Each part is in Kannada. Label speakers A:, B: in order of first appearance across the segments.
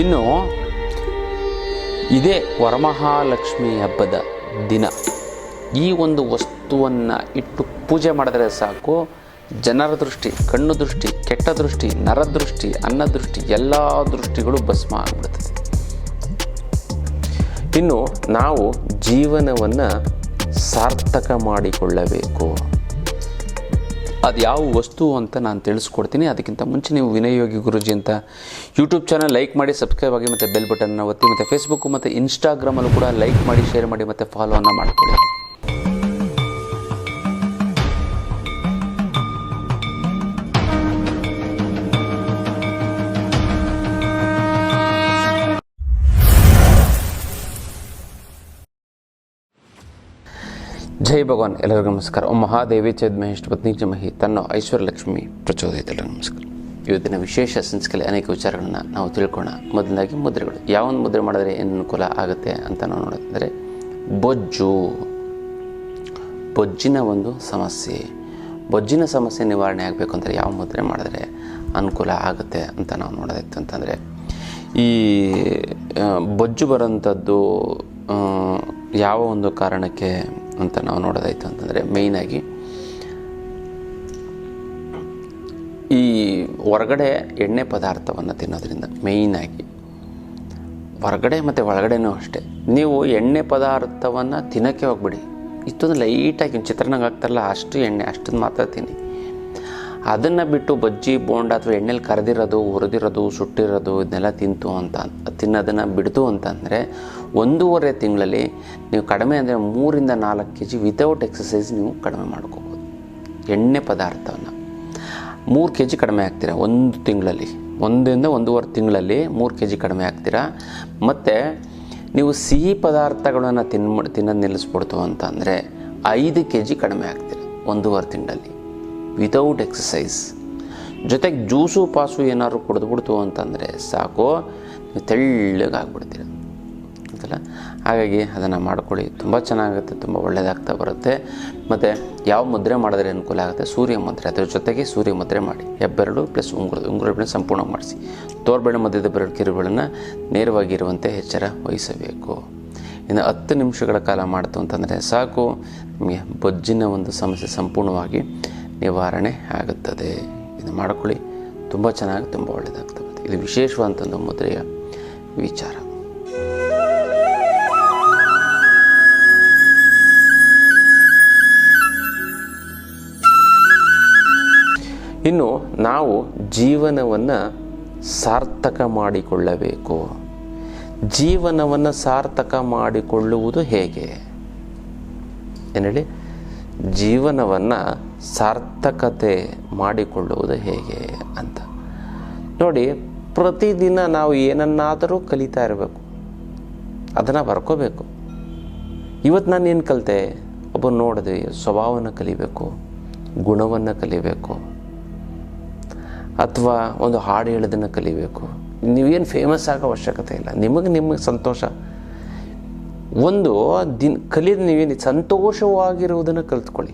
A: ಇನ್ನು ಇದೇ ವರಮಹಾಲಕ್ಷ್ಮಿ ಹಬ್ಬದ ದಿನ. ಈ ಒಂದು ವಸ್ತುವನ್ನು ಇಟ್ಟು ಪೂಜೆ ಮಾಡಿದ್ರೆ ಸಾಕು. ಜನರ ದೃಷ್ಟಿ, ಕಣ್ಣು ದೃಷ್ಟಿ, ಕೆಟ್ಟ ದೃಷ್ಟಿ ನರದೃಷ್ಟಿ ಅನ್ನದೃಷ್ಟಿ ಎಲ್ಲ ದೃಷ್ಟಿಗಳು ಭಸ್ಮ ಆಗ್ಬಿಡ್ತದೆ
B: ಇನ್ನು ನಾವು ಜೀವನವನ್ನು ಸಾರ್ಥಕ ಮಾಡಿಕೊಳ್ಳಬೇಕು.
A: ಅದು ಯಾವ ವಸ್ತು ಅಂತ ನಾನು ತಿಳಿಸ್ಕೊಡ್ತೀನಿ. ಅದಕ್ಕಿಂತ ಮುಂಚೆ ನೀವು ವಿನಯೋಗಿ ಯೋಗಿ ಗುರುಜಿ ಅಂತ ಯೂಟ್ಯೂಬ್ ಚಾನಲ್ ಲೈಕ್ ಮಾಡಿ ಸಬ್ಸ್ಕ್ರೈಬ್ ಆಗಿ ಮತ್ತು ಬೆಲ್ ಬಟನ್ನ ಒತ್ತಿ, ಮತ್ತು ಫೇಸ್ಬುಕ್ಕು ಮತ್ತು ಇನ್ಸ್ಟಾಗ್ರಾಮಲ್ಲೂ ಕೂಡ ಲೈಕ್ ಮಾಡಿ ಶೇರ್ ಮಾಡಿ ಮತ್ತು ಫಾಲೋವನ್ನು ಮಾಡ್ಕೊಳ್ಳಿ. ಜೈ ಭಗವಾನ್. ಎಲ್ಲರಿಗೂ ನಮಸ್ಕಾರ. ಓಂ ಮಹಾದೇವಿ ಚೈದ್ ಮಹೇಶ್ ಪತ್ನಿ ಚಮಹಿ ತನ್ನ ಐಶ್ವರ್ಯಲಕ್ಷ್ಮಿ ಲಕ್ಷ್ಮಿ ಎಲ್ಲರಿಗೂ ನಮಸ್ಕಾರ. ಇವತ್ತಿನ ವಿಶೇಷ ಸಂಸ್ಕೃತಿ ಅನೇಕ ವಿಚಾರಗಳನ್ನು ನಾವು ತಿಳ್ಕೊಳ್ಳೋಣ ಮೊದಲನಾಗಿ ಮುದ್ರೆಗಳು. ಯಾವ ಒಂದು ಮುದ್ರೆ ಮಾಡಿದ್ರೆ ಏನು ಅನುಕೂಲ ಆಗುತ್ತೆ ಅಂತ ನಾವು ನೋಡೋದಂದರೆ, ಬೊಜ್ಜು. ಬೊಜ್ಜಿನ ಒಂದು ಸಮಸ್ಯೆ. ಬೊಜ್ಜಿನ ಸಮಸ್ಯೆ ನಿವಾರಣೆ ಆಗಬೇಕು ಅಂದರೆ ಯಾವ ಮುದ್ರೆ ಮಾಡಿದ್ರೆ ಅನುಕೂಲ ಆಗುತ್ತೆ ಅಂತ ನಾವು ನೋಡೋದಿತ್ತು ಅಂತಂದರೆ, ಈ ಬೊಜ್ಜು ಬರೋಂಥದ್ದು ಯಾವ ಒಂದು ಕಾರಣಕ್ಕೆ ಅಂತ ನಾವು ನೋಡೋದಾಯ್ತು ಅಂತಂದರೆ ಮೇಯ್ನಾಗಿ ಈ ಹೊರಗಡೆ ಎಣ್ಣೆ ಪದಾರ್ಥವನ್ನು ತಿನ್ನೋದ್ರಿಂದ ಮೇಯ್ನಾಗಿ ಹೊರಗಡೆ ಮತ್ತು ಒಳಗಡೆನೂ ಅಷ್ಟೇ. ನೀವು ಎಣ್ಣೆ ಪದಾರ್ಥವನ್ನು ತಿನ್ನೋಕ್ಕೆ ಹೋಗ್ಬಿಡಿ. ಇಷ್ಟೊಂದು ಲೈಟಾಗಿ ಚಿತ್ರಾನ್ನಾಗ ಹಾಕ್ತಾರಲ್ಲ, ಅಷ್ಟು ಎಣ್ಣೆ, ಅಷ್ಟೊಂದು ಮಾತ್ರ ತಿನ್ನಿ. ಅದನ್ನು ಬಿಟ್ಟು ಬಜ್ಜಿ, ಬೋಂಡ ಅಥವಾ ಎಣ್ಣೆಲಿ ಕರೆದಿರೋದು, ಹುರಿದಿರೋದು, ಸುಟ್ಟಿರೋದು, ಇದನ್ನೆಲ್ಲ ತಿಂತು ಅಂತ, ತಿನ್ನೋದನ್ನು ಬಿಡ್ತು ಅಂತಂದರೆ ಒಂದೂವರೆ ತಿಂಗಳಲ್ಲಿ ನೀವು ಕಡಿಮೆ ಅಂದರೆ ಮೂರಿಂದ ನಾಲ್ಕು ಕೆ ಜಿ ವಿತೌಟ್ ಎಕ್ಸಸೈಸ್ ನೀವು ಕಡಿಮೆ ಮಾಡ್ಕೋಬೋದು. ಎಣ್ಣೆ ಪದಾರ್ಥವನ್ನು. ಮೂರು ಕೆ ಜಿ ಕಡಿಮೆ ಆಗ್ತೀರಾ? ಒಂದು ತಿಂಗಳಲ್ಲಿ. ಒಂದರಿಂದ ಒಂದೂವರೆ ತಿಂಗಳಲ್ಲಿ ಮೂರು ಕೆ ಜಿ ಕಡಿಮೆ ಆಗ್ತೀರಾ? ಮತ್ತು ನೀವು ಸಿಹಿ ಪದಾರ್ಥಗಳನ್ನು ತಿನ್ನ ತಿನ್ನೋದು ನಿಲ್ಲಿಸ್ಬಿಡ್ತು ಅಂತಂದರೆ ಐದು ಕೆ ಜಿ ಕಡಿಮೆ ಆಗ್ತೀರ? ಒಂದೂವರೆ ತಿಂಗಳಲ್ಲಿ. ವಿತೌಟ್ ಎಕ್ಸಸೈಸ್ ಜೊತೆಗೆ ಜ್ಯೂಸು ಪಾಸು ಏನಾದ್ರು ಕುಡಿದ್ಬಿಡ್ತು ಅಂತಂದರೆ ಸಾಕು, ನೀವು ತೆಳ್ಳಗಾಗ್ಬಿಡ್ತೀರ. ಅಂತಲ್ಲ ಹಾಗಾಗಿ ಅದನ್ನು ಮಾಡ್ಕೊಳ್ಳಿ. ತುಂಬ ಚೆನ್ನಾಗುತ್ತೆ, ತುಂಬ ಒಳ್ಳೆಯದಾಗ್ತಾ ಬರುತ್ತೆ. ಮತ್ತು ಯಾವ ಮುದ್ರೆ ಮಾಡಿದ್ರೆ ಅನುಕೂಲ ಆಗುತ್ತೆ? ಸೂರ್ಯ ಮುದ್ರೆ. ಅದರ ಜೊತೆಗೆ ಸೂರ್ಯ ಮುದ್ರೆ ಮಾಡಿ. ಹೆಬ್ಬೆರಡು ಪ್ಲಸ್ ಉಂಗುರ ಉಂಗುರ ಬೆಳೆ ಸಂಪೂರ್ಣ ಮಾಡಿಸಿ. ತೋರ್ಬೆಳೆ ಮಧ್ಯದ ಬೆರಳು ಕಿರುಗಳನ್ನು ನೇರವಾಗಿರುವಂತೆ ಎಚ್ಚರ ವಹಿಸಬೇಕು. ಇನ್ನು ಹತ್ತು ನಿಮಿಷಗಳ ಕಾಲ ಮಾಡ್ತು ಅಂತಂದರೆ ಸಾಕು. ನಿಮಗೆ ಬೊಜ್ಜಿನ ಒಂದು ಸಮಸ್ಯೆ ಸಂಪೂರ್ಣವಾಗಿ ನಿವಾರಣೆ ಆಗುತ್ತದೆ. ಇದು ಮಾಡ್ಕೊಳ್ಳಿ. ತುಂಬ ಚೆನ್ನಾಗಿ, ತುಂಬ ಒಳ್ಳೆಯದಾಗ್ತದೆ ಇದು ವಿಶೇಷವಾದಂಥ ಮುದ್ರೆಯ ವಿಚಾರ.
B: ಇನ್ನು ನಾವು ಜೀವನವನ್ನು ಸಾರ್ಥಕ ಮಾಡಿಕೊಳ್ಳಬೇಕು. ಜೀವನವನ್ನು ಸಾರ್ಥಕ ಮಾಡಿಕೊಳ್ಳುವುದು ಹೇಗೆ? ಏನು ಹೇಳಿ ಜೀವನವನ್ನು ಸಾರ್ಥಕತೆ ಮಾಡಿಕೊಳ್ಳುವುದು ಹೇಗೆ ಅಂತ. ನೋಡಿ, ಪ್ರತಿದಿನ ನಾವು ಏನನ್ನಾದರೂ ಕಲಿತಾ ಇರಬೇಕು. ಅದನ್ನು ಬರ್ಕೋಬೇಕು. ಇವತ್ತು ನಾನು ಏನು ಕಲಿತೆ? ಒಬ್ಬ ನೋಡಿದೆ ಸ್ವಭಾವವನ್ನು ಕಲಿಬೇಕು, ಗುಣವನ್ನು ಕಲಿಬೇಕು. ಅಥವಾ ಒಂದು ಹಾಡು ಹೇಳೋದನ್ನು ಕಲಿಬೇಕು. ನೀವೇನು ಫೇಮಸ್ ಆಗೋ ಅವಶ್ಯಕತೆ ಇಲ್ಲ. ನಿಮಗೆ ನಿಮಗೆ ಸಂತೋಷ. ಒಂದು ದಿನ ಕಲಿಯೋದು ನೀವೇನು ಸಂತೋಷವಾಗಿರುವುದನ್ನು ಕಲಿತ್ಕೊಳ್ಳಿ.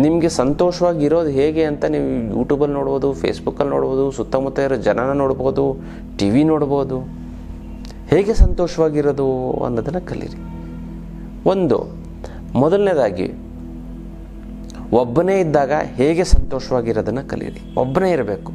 B: ನಿಮಗೆ ಸಂತೋಷವಾಗಿರೋದು ಹೇಗೆ ಅಂತ ನೀವು ಯೂಟ್ಯೂಬಲ್ಲಿ ನೋಡ್ಬೋದು ಫೇಸ್ಬುಕ್ಕಲ್ಲಿ ನೋಡ್ಬೋದು ಸುತ್ತಮುತ್ತ ಇರೋ ಜನನ ನೋಡ್ಬೋದು ಟಿ ವಿ ನೋಡ್ಬೋದು. ಹೇಗೆ ಸಂತೋಷವಾಗಿರೋದು ಅನ್ನೋದನ್ನು ಕಲೀರಿ. ಒಂದು, ಮೊದಲನೇದಾಗಿ ಒಬ್ಬನೇ ಇದ್ದಾಗ ಹೇಗೆ ಸಂತೋಷವಾಗಿರೋದನ್ನು ಕಲಿಯಿರಿ. ಒಬ್ಬನೇ ಇರಬೇಕು.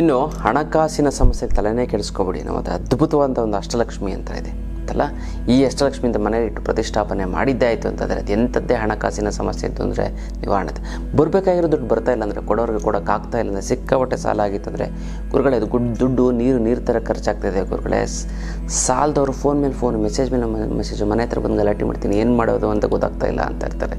B: ಇನ್ನು ಹಣಕಾಸಿನ ಸಮಸ್ಯೆ ತಲೆನೇ ಕೆಡಿಸ್ಕೊಬೇಡಿ. ನಮ್ಮದು ಅದ್ಭುತವಾದ ಒಂದು ಅಷ್ಟಲಕ್ಷ್ಮಿ ಅಂತ ಇದೆ. ಅಂತಲ್ಲ ಈ ಅಷ್ಟಲಕ್ಷ್ಮಿಯಿಂದ ಮನೇಲಿ ಇಟ್ಟು ಪ್ರತಿಷ್ಠಾಪನೆ ಮಾಡಿದ್ದೇ ಆಯಿತು ಅಂತಂದರೆ ಅದು ಎಂಥದ್ದೇ ಹಣಕಾಸಿನ ಸಮಸ್ಯೆ ಇತ್ತು ಅಂದರೆ ನಿವಾರಣೆ. ಬರಬೇಕಾಗಿರೋ ದುಡ್ಡು ಬರ್ತಾ ಇಲ್ಲ ಅಂದರೆ ಕೊಡೋರಿಗೆ ಕೊಡೋಕ್ಕಾಗ್ತಾ ಇಲ್ಲ ಅಂದರೆ ಸಿಕ್ಕಾಪಟ್ಟೆ ಸಾಲ ಆಗಿತ್ತು ಅಂದರೆ ಗುರುಗಳೇ, ಅದು ಗುಡ್ ದುಡ್ಡು, ನೀರು ನೀರು ಥರ ಖರ್ಚಾಗ್ತಾಯಿದೆ ಗುರುಗಳೇ. ಸಾಲದವರು ಫೋನ್ ಮೇಲೆ ಫೋನ್ ಮೆಸೇಜ್ ಮೇಲೆ ಮೆಸೇಜ್ ಮನೆ ಹತ್ರ ಬಂದು ಗಲಾಟೆ ಮಾಡ್ತೀನಿ, ಏನು ಮಾಡೋದು ಅಂತ ಗೊತ್ತಾಗ್ತಾ ಇಲ್ಲ ಅಂತ ಇರ್ತಾರೆ.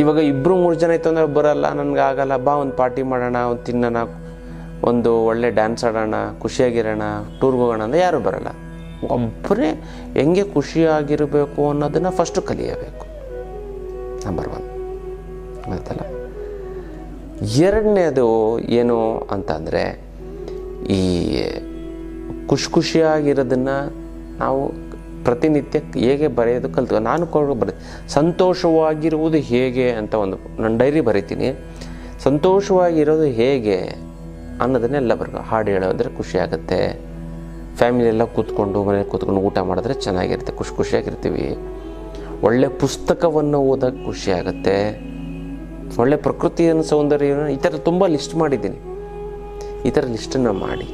B: ಇವಾಗ ಇಬ್ಬರು ಮೂರು ಜನ ಇತ್ತು ಅಂದರೆ ಬರಲ್ಲ, ನನಗೆ ಆಗಲ್ಲ, ಬಾ ಒಂದು ಪಾರ್ಟಿ ಮಾಡೋಣ, ಒಂದು ತಿನ್ನೋಣ, ಒಂದು ಒಳ್ಳೆ ಡ್ಯಾನ್ಸ್ ಆಡೋಣ, ಖುಷಿಯಾಗಿರೋಣ ಟೂರ್ಗೆ ಹೋಗೋಣ ಅಂದರೆ ಯಾರೂ ಬರಲ್ಲ. ಒಬ್ಬರೇ ಹೆಂಗೆ ಖುಷಿಯಾಗಿರಬೇಕು ಅನ್ನೋದನ್ನು ಫಸ್ಟು ಕಲಿಯಬೇಕು. ನಂಬರ್ ಒನ್ ಗೊತ್ತಲ್ಲ? ಎರಡನೇದು ಏನು ಅಂತಂದರೆ ಈ ಖುಷಿ ಖುಷಿಯಾಗಿರೋದನ್ನು ನಾವು ಪ್ರತಿನಿತ್ಯ ಹೇಗೆ ಬರೆಯೋದು ಕಲಿತು ನಾನು ಕೂಡ ಬರೀ ಸಂತೋಷವಾಗಿರುವುದು ಹೇಗೆ ಅಂತ ಒಂದು ನಾನು ಡೈರಿ ಬರಿತೀನಿ. ಸಂತೋಷವಾಗಿರೋದು ಹೇಗೆ ಅನ್ನೋದನ್ನೆಲ್ಲ ಬರ್ಬೇಕು ಹಾಡು ಹೇಳೋದ್ರೆ ಖುಷಿ ಆಗುತ್ತೆ. ಫ್ಯಾಮಿಲಿ ಎಲ್ಲ ಕೂತ್ಕೊಂಡು, ಮನೇಲಿ ಕೂತ್ಕೊಂಡು ಊಟ ಮಾಡಿದ್ರೆ ಚೆನ್ನಾಗಿರುತ್ತೆ, ಖುಷಿ ಖುಷಿಯಾಗಿರ್ತೀವಿ. ಒಳ್ಳೆ ಪುಸ್ತಕವನ್ನು ಓದೋಕ್ಕೆ ಖುಷಿ ಆಗುತ್ತೆ. ಒಳ್ಳೆ ಪ್ರಕೃತಿಯನ್ನು, ಸೌಂದರ್ಯವನ್ನು ಈ ಥರ ತುಂಬ ಲಿಸ್ಟ್ ಮಾಡಿದ್ದೀನಿ. ಈ ಥರ ಲಿಸ್ಟನ್ನು ಮಾಡಿ.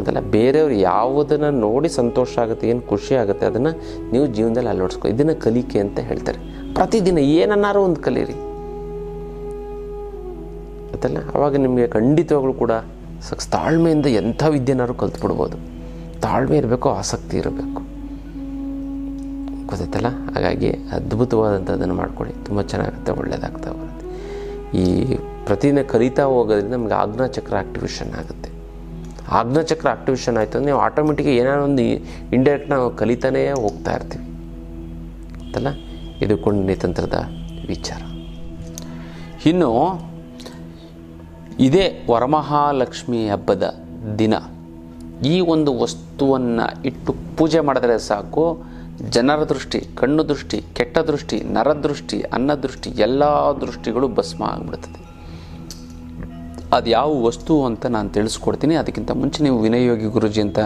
B: ಅದಲ್ಲ ಬೇರೆಯವ್ರು ಯಾವುದನ್ನು ನೋಡಿ ಸಂತೋಷ ಆಗುತ್ತೆ, ಏನು ಖುಷಿ ಆಗುತ್ತೆ ಅದನ್ನು ನೀವು ಜೀವನದಲ್ಲಿ ಅಳವಡಿಸ್ಕೊ, ಇದನ್ನು ಕಲಿಕೆ ಅಂತ ಹೇಳ್ತಾರೆ. ಪ್ರತಿದಿನ ಏನನ್ನಾರು ಒಂದು ಕಲೀರಿ. ಅದಲ್ಲ ಆವಾಗ ನಿಮಗೆ ಖಂಡಿತವಾಗ್ಲೂ ಕೂಡ ಸಕ್ಸ್ ತಾಳ್ಮೆಯಿಂದ ಎಂಥ ವಿದ್ಯೆನಾದ್ರು ಕಲ್ತ್ಬಿಡ್ಬೋದು ತಾಳ್ಮೆ ಇರಬೇಕು, ಆಸಕ್ತಿ ಇರಬೇಕು. ಗೊತ್ತಾಯ್ತಲ್ಲ? ಹಾಗಾಗಿ ಅದ್ಭುತವಾದಂಥದ್ದನ್ನು ಮಾಡ್ಕೊಳ್ಳಿ. ತುಂಬ ಚೆನ್ನಾಗುತ್ತೆ ಒಳ್ಳೆಯದಾಗ್ತಾ ಬರುತ್ತೆ ಈ ಪ್ರತಿದಿನ ಕಲಿತಾ ಹೋಗೋದ್ರಿಂದ ನಮಗೆ ಆಜ್ಞಾಚಕ್ರ ಆಕ್ಟಿವೇಶನ್ ಆಗುತ್ತೆ. ಆಜ್ಞಾಚಕ್ರ ಆಕ್ಟಿವೇಶನ್ ಆಯಿತು ಅಂದರೆ ನೀವು ಆಟೋಮೆಟಿಕ್ ಏನಾದ್ರು ಒಂದು ಇಂಡೈರೆಕ್ಟ್ ನಾವು ಕಲಿತಾನೇ ಹೋಗ್ತಾ ಇರ್ತೀವಿ. ಅಂತಲ್ಲ ಇದು ಕೊಂಡಿ ತಂತ್ರದ ವಿಚಾರ. ಇನ್ನು ಇದೇ ವರಮಹಾಲಕ್ಷ್ಮಿ ಹಬ್ಬದ ದಿನ. ಈ ಒಂದು ವಸ್ತುವನ್ನು ಇಟ್ಟು ಪೂಜೆ ಮಾಡಿದ್ರೆ ಸಾಕು. ಜನರ ದೃಷ್ಟಿ, ಕಣ್ಣು ದೃಷ್ಟಿ, ಕೆಟ್ಟ ದೃಷ್ಟಿ ನರದೃಷ್ಟಿ ಅನ್ನದೃಷ್ಟಿ ಎಲ್ಲ ದೃಷ್ಟಿಗಳು ಭಸ್ಮ ಆಗಿಬಿಡ್ತದೆ. ಅದು ಯಾವ ವಸ್ತು ಅಂತ ನಾನು ತಿಳಿಸ್ಕೊಡ್ತೀನಿ. ಅದಕ್ಕಿಂತ ಮುಂಚೆ ನೀವು ವಿನಯೋಗಿ ಯೋಗಿ ಗುರುಜಿ ಅಂತ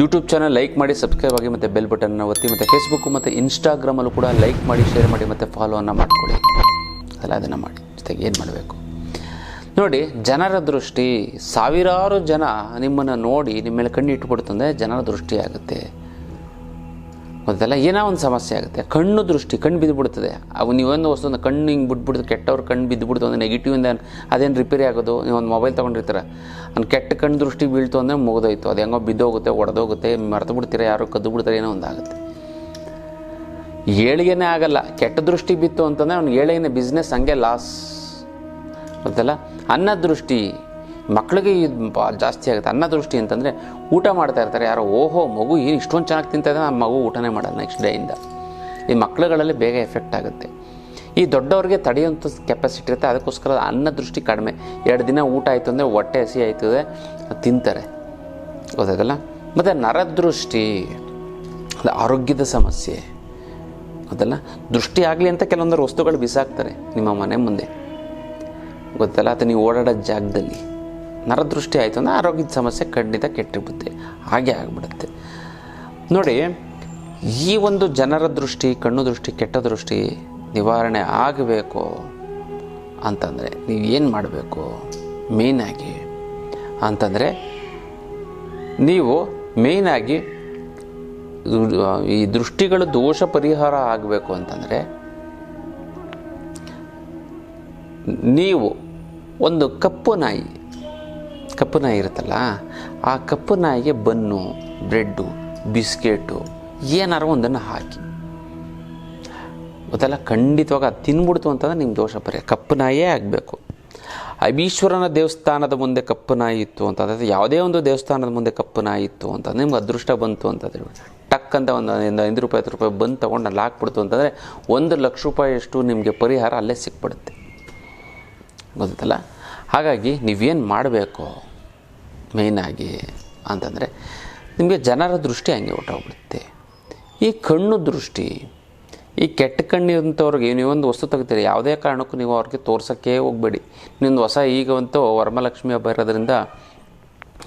B: ಯೂಟ್ಯೂಬ್ ಚಾನಲ್ ಲೈಕ್ ಮಾಡಿ ಸಬ್ಸ್ಕ್ರೈಬ್ ಆಗಿ, ಮತ್ತು ಬೆಲ್ ಬಟನ್ನ ಒತ್ತಿ, ಮತ್ತು ಫೇಸ್ಬುಕ್ಕು ಮತ್ತು ಇನ್ಸ್ಟಾಗ್ರಾಮಲ್ಲೂ ಕೂಡ ಲೈಕ್ ಮಾಡಿ ಶೇರ್ ಮಾಡಿ, ಮತ್ತು ಫಾಲೋವನ್ನು ಮಾಡ್ಕೊಳ್ಳಿ. ಅದೆಲ್ಲ ಅದನ್ನು ಮಾಡಿ. ಜೊತೆಗೆ ಏನು ಮಾಡಬೇಕು? ನೋಡಿ, ಜನರ ದೃಷ್ಟಿ, ಸಾವಿರಾರು ಜನ ನಿಮ್ಮನ್ನು ನೋಡಿ ನಿಮ್ಮ ಮೇಲೆ ಕಣ್ಣು ಜನರ ದೃಷ್ಟಿ ಗೊತ್ತಲ್ಲ ಏನೋ ಒಂದು ಸಮಸ್ಯೆ ಆಗುತ್ತೆ. ಕಣ್ಣು ದೃಷ್ಟಿ, ಕಣ್ಣು ಬಿದ್ದುಬಿಡ್ತದೆ ಅವು ನೀವೊಂದು ವಸ್ತುನ ಕಣ್ಣು ಹಿಂಗೆ ಬಿಟ್ಬಿಡ್ತು ಕೆಟ್ಟವ್ರ ಕಣ್ಣು ಬಿದ್ದುಬಿಡ್ತು ಅಂದರೆ ನೆಗೆಟಿವಿಂದ ಅದೇನು ರಿಪೇರಿ ಆಗೋದು? ನೀವು ಒಂದು ಮೊಬೈಲ್ ತೊಗೊಂಡಿರ್ತಾರೆ. ಅವ್ನು ಕೆಟ್ಟ ಕಣ್ಣು ದೃಷ್ಟಿ ಬೀಳ್ತು ಅಂದರೆ ಮುಗಿದೋಯ್ತು. ಅದು ಹೆಂಗೋ ಬಿದ್ದೋಗುತ್ತೆ, ಒಡೆದೋಗುತ್ತೆ, ಮರೆತು ಬಿಡ್ತೀರಾ ಯಾರೋ, ಕದ್ದು ಬಿಡ್ತಾರೆ ಏನೋ ಒಂದು ಆಗುತ್ತೆ ಏಳಿಗೆನೇ ಆಗಲ್ಲ. ಕೆಟ್ಟ ದೃಷ್ಟಿ ಬಿತ್ತು ಅಂತಂದರೆ ಅವ್ನಿಗೆ ಏಳಿಗೆನೇ ಬಿಸ್ನೆಸ್ ಹಂಗೆ ಲಾಸ್ ಗೊತ್ತಲ್ಲ ಅನ್ನ ದೃಷ್ಟಿ ಮಕ್ಕಳಿಗೆ ಇದು ಜಾಸ್ತಿ ಆಗುತ್ತೆ. ಅನ್ನ ದೃಷ್ಟಿ ಅಂತಂದರೆ ಊಟ ಮಾಡ್ತಾ ಇರ್ತಾರೆ. ಯಾರೋ, ಓಹೋ, ಮಗು ಏನು ಇಷ್ಟೊಂದು ಚೆನ್ನಾಗಿ ತಿಂತಾ ಇದೆ ಆ ಮಗು ಊಟನೇ ಮಾಡಲ್ಲ ನೆಕ್ಸ್ಟ್ ಡೇಯಿಂದ ಈ ಮಕ್ಕಳುಗಳಲ್ಲಿ ಬೇಗ ಎಫೆಕ್ಟ್ ಆಗುತ್ತೆ. ಈ ದೊಡ್ಡವ್ರಿಗೆ ತಡೆಯುವಂಥ ಕೆಪಾಸಿಟಿ ಇರುತ್ತೆ. ಅದಕ್ಕೋಸ್ಕರ ಅನ್ನ ದೃಷ್ಟಿ ಕಡಿಮೆ. ಎರಡು ದಿನ ಊಟ ಆಯಿತು ಅಂದರೆ ಹೊಟ್ಟೆ ಹಸಿ ಆಯ್ತದೆ, ತಿಂತಾರೆ. ಗೊತ್ತಾಗಲ್ಲ ಮತ್ತು ನರದೃಷ್ಟಿ, ಅದು ಆರೋಗ್ಯದ ಸಮಸ್ಯೆ. ಅದಲ್ಲ ದೃಷ್ಟಿ ಆಗಲಿ ಅಂತ ಕೆಲವೊಂದರ ವಸ್ತುಗಳು ಬಿಸಾಕ್ತಾರೆ ನಿಮ್ಮ ಮನೆ ಮುಂದೆ. ಗೊತ್ತಲ್ಲ? ಅಥವಾ ನೀವು ಓಡಾಡೋ ಜಾಗದಲ್ಲಿ. ನರದೃಷ್ಟಿ ಆಯಿತು ಅಂದರೆ ಆರೋಗ್ಯದ ಸಮಸ್ಯೆ ಖಂಡಿತ ಕೆಟ್ಟಿರುತ್ತೆ ಹಾಗೆ ಆಗಿಬಿಡುತ್ತೆ. ನೋಡಿ, ಈ ಒಂದು ಜನರ ದೃಷ್ಟಿ, ಕಣ್ಣು ದೃಷ್ಟಿ, ಕೆಟ್ಟ ದೃಷ್ಟಿ ನಿವಾರಣೆ ಆಗಬೇಕು ಅಂತಂದರೆ ನೀವು ಏನು ಮಾಡಬೇಕು? ಮೇಯ್ನಾಗಿ ಅಂತಂದರೆ ನೀವು ಮೇಯ್ನಾಗಿ ಈ ದೃಷ್ಟಿಗಳು ದೋಷ ಪರಿಹಾರ ಆಗಬೇಕು ಅಂತಂದರೆ ನೀವು ಒಂದು ಕಪ್ಪು ನಾಯಿ ಕಪ್ಪು ನಾಯಿ ಇರುತ್ತಲ್ಲ, ಆ ಕಪ್ಪು ನಾಯಿಗೆ ಬನ್ನು, ಬ್ರೆಡ್ಡು, ಬಿಸ್ಕೆಟು, ಏನಾರು ಒಂದನ್ನು ಹಾಕಿ. ಗೊತ್ತಲ್ಲ ಖಂಡಿತವಾಗಿ ಅದು ತಿನ್ಬಿಡ್ತು ಅಂತಂದ್ರೆ ನಿಮ್ಮ ದೋಷ ಪರಿಹಾರ. ಕಪ್ಪು ನಾಯಿಯೇ ಆಗಬೇಕು. ಅಭೀಶ್ವರನ ದೇವಸ್ಥಾನದ ಮುಂದೆ ಕಪ್ಪು ನಾಯಿ ಇತ್ತು ಅಂತಂದ್ರೆ ಯಾವುದೇ ಒಂದು ದೇವಸ್ಥಾನದ ಮುಂದೆ ಕಪ್ಪು ನಾಯಿ ಇತ್ತು ಅಂತಂದ್ರೆ ನಿಮ್ಗೆ ಅದೃಷ್ಟ ಬಂತು ಅಂತಂದ್ರೆ ಟಕ್ ಅಂತ ಒಂದು ಐದು ರೂಪಾಯಿ ಹತ್ತು ರೂಪಾಯಿ ಬಂದು ತೊಗೊಂಡು ಅಲ್ಲಿ ಹಾಕ್ಬಿಡ್ತು ಅಂತಂದರೆ ಒಂದು ಲಕ್ಷ ರೂಪಾಯಿಯಷ್ಟು ನಿಮಗೆ ಪರಿಹಾರ ಅಲ್ಲೇ ಸಿಕ್ಬಿಡುತ್ತೆ. ಗೊತ್ತಲ್ಲ
A: ಹಾಗಾಗಿ ನೀವೇನು ಮಾಡಬೇಕು? ಮೇಯ್ನಾಗಿ ಅಂತಂದರೆ ನಿಮಗೆ ಜನರ ದೃಷ್ಟಿ ಹಂಗೆ ಹೊಟ್ಟೋಗ್ಬಿಡುತ್ತೆ ಈ ಕಣ್ಣು ದೃಷ್ಟಿ, ಈ ಕೆಟ್ಟ ಕಣ್ಣಿಂಥವ್ರಿಗೆ ನೀವೊಂದು ವಸ್ತು ತೆಗಿತೀರಿ ಯಾವುದೇ ಕಾರಣಕ್ಕೂ ನೀವು ಅವ್ರಿಗೆ ತೋರ್ಸೋಕ್ಕೆ ಹೋಗಬೇಡಿ. ನಿಮ್ಮದು ಹೊಸ ಈಗಂತೂ ವರಮಲಕ್ಷ್ಮಿ ಹಬ್ಬ ಇರೋದ್ರಿಂದ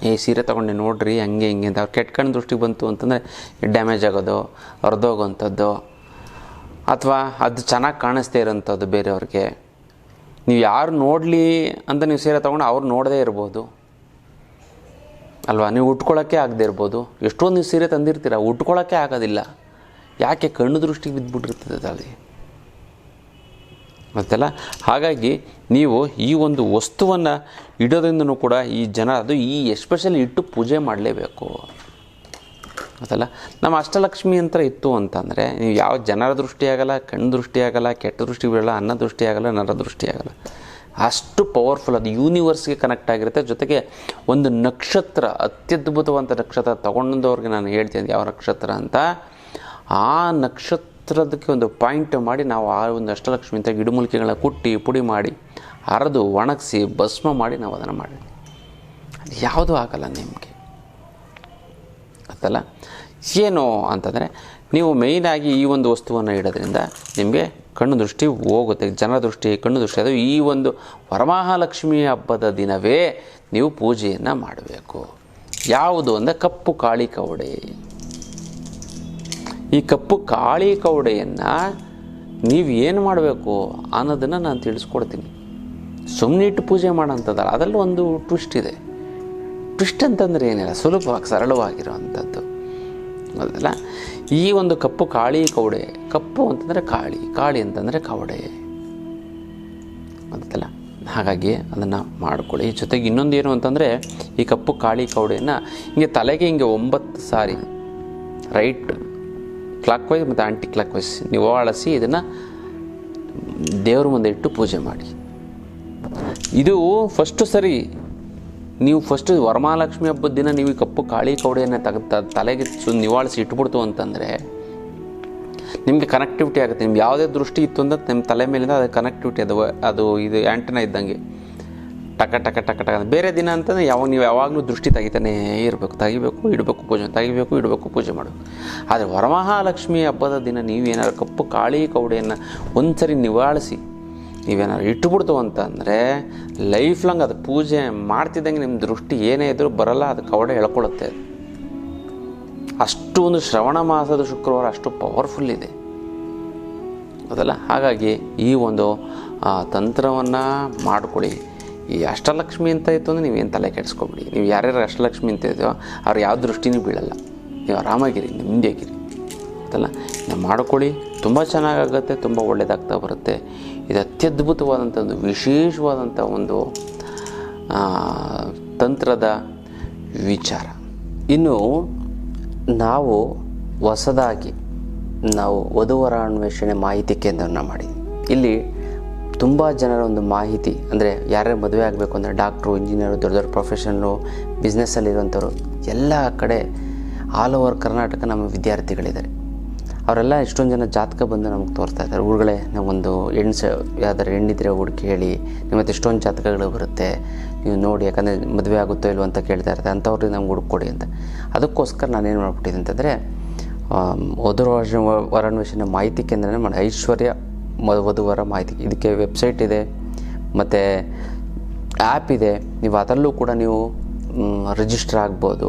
A: ಈ ಸೀರೆ ತೊಗೊಂಡು ನೋಡ್ರಿ, ಹಂಗೆ ಹಿಂಗೆ ಅಂತ. ಅವ್ರು ಕೆಟ್ಟ ಕಣ್ಣು ದೃಷ್ಟಿಗೆ ಬಂತು ಅಂತಂದರೆ ಡ್ಯಾಮೇಜ್ ಆಗೋದು, ಹೊರದೋಗೋಂಥದ್ದು, ಅಥವಾ ಅದು ಚೆನ್ನಾಗಿ ಕಾಣಿಸ್ದೇ ಇರೋಂಥದ್ದು ಬೇರೆಯವ್ರಿಗೆ. ನೀವು ಯಾರು ನೋಡಲಿ ಅಂತ ನೀವು ಸೀರೆ ತೊಗೊಂಡು ಅವ್ರು ನೋಡದೇ ಇರ್ಬೋದು. ಅಲ್ವಾ? ನೀವು ಉಟ್ಕೊಳ್ಳೋಕ್ಕೆ ಆಗದೆ ಇರ್ಬೋದು. ಎಷ್ಟೊಂದು ನೀವು ಸೀರೆ ತಂದಿರ್ತೀರ ಉಟ್ಕೊಳ್ಳೋಕ್ಕೆ ಆಗೋದಿಲ್ಲ. ಯಾಕೆ ಕಣ್ಣು ದೃಷ್ಟಿಗೆ ಬಿದ್ದುಬಿಟ್ಟಿರ್ತದೆ ಅಲ್ಲಿ ಗೊತ್ತಲ್ಲ ಹಾಗಾಗಿ ನೀವು ಈ ಒಂದು ವಸ್ತುವನ್ನು ಇಡೋದ್ರಿಂದನೂ ಕೂಡ ಈ ಜನ ಅದು ಈ ಎಸ್ಪೆಷಲಿ ಇಟ್ಟು ಪೂಜೆ ಮಾಡಲೇಬೇಕು. ಗೊತ್ತಲ್ಲ ನಮ್ಮ ಅಷ್ಟಲಕ್ಷ್ಮಿ ಅಂತ ಇತ್ತು ಅಂತಂದರೆ, ನೀವು ಯಾವ ಜನರ ದೃಷ್ಟಿ ಆಗಲ್ಲ ಕಣ್ಣು ದೃಷ್ಟಿಯಾಗಲ್ಲ, ಕೆಟ್ಟ ದೃಷ್ಟಿ ಬೀಳಲ್ಲ ಅನ್ನ ದೃಷ್ಟಿಯಾಗಲ್ಲ, ನರ ದೃಷ್ಟಿ ಆಗಲ್ಲ ಅಷ್ಟು ಪವರ್ಫುಲ್ ಅದು ಯೂನಿವರ್ಸ್ಗೆ ಕನೆಕ್ಟ್ ಆಗಿರುತ್ತೆ. ಜೊತೆಗೆ ಒಂದು ನಕ್ಷತ್ರ ಅತ್ಯದ್ಭುತವಂತ ನಕ್ಷತ್ರ ತೊಗೊಂಡವ್ರಿಗೆ ನಾನು ಹೇಳ್ತೀನಿ ಯಾವ ನಕ್ಷತ್ರ ಅಂತ. ಆ ನಕ್ಷತ್ರದಕ್ಕೆ ಒಂದು ಪಾಯಿಂಟ್ ಮಾಡಿ ನಾವು ಆ ಒಂದು ಅಷ್ಟಲಕ್ಷ್ಮಿ ಅಂತ ಗಿಡಮೂಲಿಕೆಗಳನ್ನ ಕುಟ್ಟಿ, ಪುಡಿ ಮಾಡಿ ಅರೆದು ಒಣಗಿಸಿ, ಭಸ್ಮ ಮಾಡಿ ನಾವು ಅದನ್ನು ಮಾಡಿ ಅದು ಯಾವುದೂ ಆಗಲ್ಲ ನಿಮಗೆ. ಗೊತ್ತಲ್ಲ? ಏನು ಅಂತಂದರೆ, ನೀವು ಮೇಯ್ನಾಗಿ ಈ ಒಂದು ವಸ್ತುವನ್ನು ಇಡೋದ್ರಿಂದ ನಿಮಗೆ ಕಣ್ಣು ದೃಷ್ಟಿ ಹೋಗುತ್ತೆ, ಜನ ದೃಷ್ಟಿ, ಕಣ್ಣು ದೃಷ್ಟಿ, ಅದು ಈ ಒಂದು ವರಮಹಾಲಕ್ಷ್ಮಿ ಹಬ್ಬದ ದಿನವೇ ನೀವು ಪೂಜೆಯನ್ನು ಮಾಡಬೇಕು. ಯಾವುದು ಅಂದರೆ ಕಪ್ಪು ಕಾಳಿ ಕವಡೆ. ಈ ಕಪ್ಪು ಕಾಳಿ ಕವಡೆಯನ್ನು ನೀವು ಏನು ಮಾಡಬೇಕು ಅನ್ನೋದನ್ನು ನಾನು ತಿಳಿಸ್ಕೊಡ್ತೀನಿ. ಸುಮ್ಮನೆ ಇಟ್ಟು ಪೂಜೆ ಮಾಡೋಂಥದ್ದಲ್ಲ, ಅದರಲ್ಲೂ ಒಂದು ಟ್ವಿಸ್ಟ್ ಇದೆ. ಟ್ವಿಸ್ಟ್ ಅಂತಂದರೆ ಏನಿಲ್ಲ, ಸುಲಭವಾಗಿ ಸರಳವಾಗಿರುವಂಥದ್ದು. ಹೌದಲ್ಲ ಈ ಒಂದು ಕಪ್ಪು ಕಾಳಿ ಕವಡೆ, ಕಪ್ಪು ಅಂತಂದರೆ ಕಾಳಿ ಕಾಳಿ ಅಂತಂದರೆ ಕವಡೆ. ಅದಲ್ಲ ಹಾಗಾಗಿ ಅದನ್ನು ಮಾಡ್ಕೊಳ್ಳಿ. ಜೊತೆಗೆ ಇನ್ನೊಂದು ಏನು ಅಂತಂದರೆ, ಈ ಕಪ್ಪು ಕಾಳಿ ಕವಡೆಯನ್ನು ಹಿಂಗೆ ತಲೆಗೆ ಹಿಂಗೆ ಒಂಬತ್ತು ಸಾರಿ ರೈಟ್ ಕ್ಲಾಕ್ ವೈಸ್ ಮತ್ತು ಆಂಟಿ ಕ್ಲಾಕ್ ವೈಸ್ ನಿವಾಳಿಸಿ ಇದನ್ನು ದೇವ್ರ ಮುಂದೆ ಇಟ್ಟು ಪೂಜೆ ಮಾಡಿ. ಇದು ಫಸ್ಟು ಸರಿ ನೀವು ಫಸ್ಟ್ ವರಮಹಾಲಕ್ಷ್ಮಿ ಹಬ್ಬದ ದಿನ ನೀವು ಕಪ್ಪು ಕಾಳಿ ಕೌಡೆಯನ್ನು ತೆಗೆದ ತಲೆಗೆ ನಿವಾಳಿಸಿ ಇಟ್ಬಿಡ್ತು ಅಂತಂದರೆ ನಿಮಗೆ ಕನೆಕ್ಟಿವಿಟಿ ಆಗುತ್ತೆ. ನಿಮ್ಗೆ ಯಾವುದೇ ದೃಷ್ಟಿ ಇತ್ತು ಅಂದ್ರೆ ನಿಮ್ಮ ತಲೆ ಮೇಲಿಂದ ಅದು ಕನೆಕ್ಟಿವಿಟಿ ಅದು ಅದು ಇದು ಆ್ಯಂಟನ ಇದ್ದಂಗೆ. ಟಕ ಟಕ ಟಕ ಟಕ. ಬೇರೆ ದಿನ ಅಂತಂದರೆ ಯಾವಾಗ ನೀವು ಯಾವಾಗಲೂ ದೃಷ್ಟಿ ತೆಗಿತಾನೇ ಇರಬೇಕು. ತೆಗಿಬೇಕು, ಇಡಬೇಕು, ಪೂಜೆ, ತೆಗಿಬೇಕು, ಇಡಬೇಕು, ಪೂಜೆ ಮಾಡು ಆದರೆ ವರಮಹಾಲಕ್ಷ್ಮಿ ಹಬ್ಬದ ದಿನ ನೀವೇನಾದ್ರು ಕಪ್ಪು ಕಾಳಿ ಕವಡೆಯನ್ನು ಒಂದ್ಸರಿ ನಿವಾಳಿಸಿ ನೀವೇನಾದ್ರು ಇಟ್ಬಿಡ್ತು ಅಂತಂದರೆ ಲೈಫ್ ಲಾಂಗ್ ಅದು ಪೂಜೆ ಮಾಡ್ತಿದ್ದಂಗೆ ನಿಮ್ಮ ದೃಷ್ಟಿ ಏನೇ ಇದ್ರೂ ಬರಲ್ಲ, ಅದು ಕವಡೆ ಹೇಳ್ಕೊಳುತ್ತೆ. ಅಷ್ಟು ಒಂದು ಶ್ರವಣ ಮಾಸದ ಶುಕ್ರವಾರ ಅಷ್ಟು ಪವರ್ಫುಲ್ ಇದೆ. ಅದಲ್ಲ, ಹಾಗಾಗಿ ಈ ಒಂದು ತಂತ್ರವನ್ನು ಮಾಡಿಕೊಡಿ ಈ ಅಷ್ಟಲಕ್ಷ್ಮಿ ಅಂತ ಇತ್ತು ಅಂದರೆ ನೀವೇನು ತಲೆ ಕೆಡಿಸ್ಕೊಬಿಡಿ. ನೀವು ಯಾರ್ಯಾರು ಅಷ್ಟಲಕ್ಷ್ಮಿ ಅಂತ ಇದೆಯೋ ಅವ್ರು ಯಾವ ದೃಷ್ಟಿನೂ ಬೀಳಲ್ಲ. ನೀವು ಆರಾಮಾಗಿರಿ, ನೆಮ್ಮದಿಯಾಗಿರಿ. ಅದಲ್ಲ ನೀವು ಮಾಡ್ಕೊಳ್ಳಿ. ತುಂಬ ಚೆನ್ನಾಗಾಗುತ್ತೆ, ತುಂಬ ಒಳ್ಳೆಯದಾಗ್ತಾ ಬರುತ್ತೆ. ಇದು ಅತ್ಯದ್ಭುತವಾದಂಥ ಒಂದು ವಿಶೇಷವಾದಂಥ ಒಂದು ತಂತ್ರದ ವಿಚಾರ.
B: ಇನ್ನು ನಾವು ಹೊಸದಾಗಿ ನಾವು ವಧುವರ ಅನ್ವೇಷಣೆ ಮಾಹಿತಿ ಕೇಂದ್ರವನ್ನು ಮಾಡಿದ್ವಿ. ಇಲ್ಲಿ ತುಂಬ ಜನರ ಒಂದು ಮಾಹಿತಿ, ಅಂದರೆ ಯಾರ್ಯಾರು ಮದುವೆ ಆಗಬೇಕು ಅಂದರೆ ಡಾಕ್ಟ್ರು, ಇಂಜಿನಿಯರು, ದೊಡ್ಡ ದೊಡ್ಡ ಪ್ರೊಫೆಷನ್ನು ಬಿಸ್ನೆಸ್ಸಲ್ಲಿರುವಂಥವ್ರು, ಎಲ್ಲ ಕಡೆ ಆಲ್ ಓವರ್ ಕರ್ನಾಟಕ ನಮ್ಮ ವಿದ್ಯಾರ್ಥಿಗಳಿದ್ದಾರೆ. ಅವರೆಲ್ಲ ಎಷ್ಟೊಂದು ಜನ ಜಾತಕ ಬಂದು ನಮಗೆ ತೋರಿಸ್ತಾ ಇದ್ದಾರೆ. ಊರುಗಳೇ ನಾವೊಂದು ಹೆಣ್ಣು ಸ ಯಾವ್ದಾರು ಹೆಣ್ಣಿದ್ರೆ ಹುಡುಕಿ ಹೇಳಿ ನಿಮ್ಮ ಹತ್ರ ಎಷ್ಟೊಂದು ಜಾತಕಗಳು ಬರುತ್ತೆ, ನೀವು ನೋಡಿ, ಯಾಕಂದರೆ ಮದುವೆ ಆಗುತ್ತೋ ಇಲ್ವೋ ಅಂತ ಕೇಳ್ತಾ ಇರ್ತಾರೆ. ಅಂಥವ್ರಿಗೆ ನಮ್ಗೆ ಹುಡುಕೊಡಿ ಅಂತ. ಅದಕ್ಕೋಸ್ಕರ ನಾನು ಏನು ಮಾಡ್ಬಿಟ್ಟಿದ್ದೆ ಅಂತಂದರೆ ವಧು ವರಾನ್ವೇಷಣ ಮಾಹಿತಿ ಕೇಂದ್ರನೇ ಮಾಡಿ, ಐಶ್ವರ್ಯ ವಧುವರ ಮಾಹಿತಿ. ಇದಕ್ಕೆ ವೆಬ್ಸೈಟ್ ಇದೆ, ಮತ್ತು ಆ್ಯಪ್ ಇದೆ. ನೀವು ಅದರಲ್ಲೂ ಕೂಡ ನೀವು ರಿಜಿಸ್ಟರ್ ಆಗ್ಬೋದು.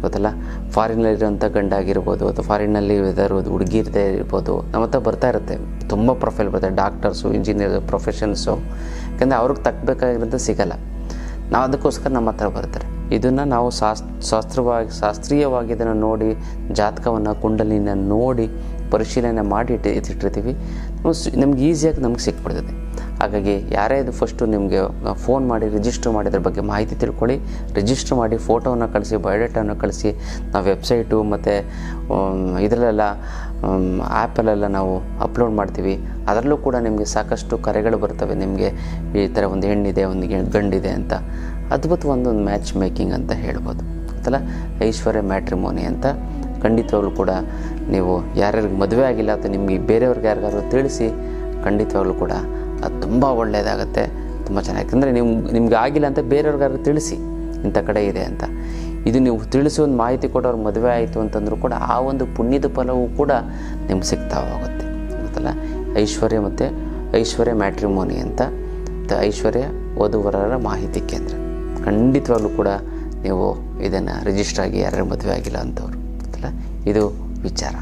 A: ಗೊತ್ತಲ್ಲ? ಫಾರಿನಲ್ಲಿರೋಂಥ ಗಂಡ ಆಗಿರ್ಬೋದು ಅಥವಾ ಫಾರಿನಲ್ಲಿ ಇರೋದು ಹುಡುಗಿ ಇರದೇ ಇರ್ಬೋದು, ನಮ್ಮ ಹತ್ರ ಬರ್ತಾ ಇರುತ್ತೆ. ತುಂಬ ಪ್ರೊಫೈಲ್ ಬರ್ತದೆ ಡಾಕ್ಟರ್ಸು ಇಂಜಿನಿಯರ್ ಪ್ರೊಫೆಷನ್ಸು ಯಾಕಂದರೆ ಅವ್ರಿಗೆ ತಕ್ಕಬೇಕಾಗಿರೋದು ಸಿಗಲ್ಲ. ನಾವು ಅದಕ್ಕೋಸ್ಕರ ನಮ್ಮ ಹತ್ರ ಬರ್ತಾರೆ. ಇದನ್ನು ನಾವು ಶಾಸ್, ಶಾಸ್ತ್ರವಾಗಿ, ಶಾಸ್ತ್ರೀಯವಾಗಿ ಇದನ್ನು ನೋಡಿ, ಜಾತಕವನ್ನು, ಕುಂಡಲಿನ ನೋಡಿ ಪರಿಶೀಲನೆ ಮಾಡಿ ಇಟ್ಟು ಸ್- ನಮ್ಗೆ ಈಸಿಯಾಗಿ ನಮ್ಗೆ ಸಿಕ್ಬಿಡ್ತದೆ. ಹಾಗಾಗಿ ಯಾರೇ ಇದು ಫಸ್ಟು ನಿಮಗೆ ಫೋನ್ ಮಾಡಿ ರಿಜಿಸ್ಟರ್ ಮಾಡಿದ್ರ ಬಗ್ಗೆ ಮಾಹಿತಿ ತಿಳ್ಕೊಳ್ಳಿ. ರಿಜಿಸ್ಟರ್ ಮಾಡಿ ಫೋಟೋವನ್ನು ಕಳಿಸಿ ಬಯೋಡೇಟಾವನ್ನು ಕಳಿಸಿ, ನಾವು ವೆಬ್ಸೈಟು ಮತ್ತು ಇದರಲ್ಲೆಲ್ಲ ಆ್ಯಪಲ್ಲೆಲ್ಲ ನಾವು ಅಪ್ಲೋಡ್ ಮಾಡ್ತೀವಿ. ಅದರಲ್ಲೂ ಕೂಡ ನಿಮಗೆ ಸಾಕಷ್ಟು ಕರೆಗಳು ಬರ್ತವೆ. ನಿಮಗೆ ಈ ಥರ ಒಂದು ಹೆಣ್ಣಿದೆ, ಒಂದು ಗಂಡಿದೆ ಅಂತ. ಅದ್ಭುತ ಒಂದು ಮ್ಯಾಚ್ ಮೇಕಿಂಗ್ ಅಂತ ಹೇಳ್ಬೋದು. ಗೊತ್ತಲ್ಲ? ಐಶ್ವರ್ಯ ಮ್ಯಾಟ್ರಿಮೋನಿ ಅಂತ. ಖಂಡಿತವಾಗ್ಲೂ ಕೂಡ ನೀವು ಯಾರ್ಯಾರಿಗೆ ಮದುವೆ ಆಗಿಲ್ಲ ಅಥವಾ ನಿಮಗೆ ಬೇರೆಯವ್ರಿಗೆ ಯಾರಿಗಾದ್ರೂ ತಿಳಿಸಿ, ಖಂಡಿತವಾಗ್ಲೂ ಕೂಡ ಅದು ತುಂಬ ಒಳ್ಳೆಯದಾಗುತ್ತೆ, ತುಂಬ ಚೆನ್ನಾಗಿ ಅಂದರೆ ನಿಮ್, ನಿಮ್ಗೆ ಆಗಿಲ್ಲ ಅಂತ ಬೇರೆಯವ್ರಿಗಾದ್ರೂ ತಿಳಿಸಿ, ಇಂಥ ಕಡೆ ಇದೆ ಅಂತ. ಇದು ನೀವು ತಿಳಿಸಿ ಒಂದು ಮಾಹಿತಿ ಕೊಡೋರು ಮದುವೆ ಆಯಿತು ಅಂತಂದ್ರೂ ಕೂಡ ಆ ಒಂದು ಪುಣ್ಯದ ಫಲವೂ ಕೂಡ ನಿಮ್ಗೆ ಸಿಗ್ತಾ ಹೋಗುತ್ತೆ, ಗೊತ್ತಲ್ಲ? ಐಶ್ವರ್ಯ ಮತ್ತು ಐಶ್ವರ್ಯ ಮ್ಯಾಟ್ರಿಮೋನಿ ಅಂತ ಐಶ್ವರ್ಯ ವಧುವರರ ಮಾಹಿತಿ ಕೇಂದ್ರ. ಖಂಡಿತವಾಗ್ಲೂ ಕೂಡ ನೀವು ಇದನ್ನು ರಿಜಿಸ್ಟರ್ ಆಗಿ ಯಾರ್ಯಾರು ಮದುವೆ ಆಗಿಲ್ಲ ಅಂತವ್ರು, ಗೊತ್ತಲ್ಲ? ಇದು ವಿಚಾರ.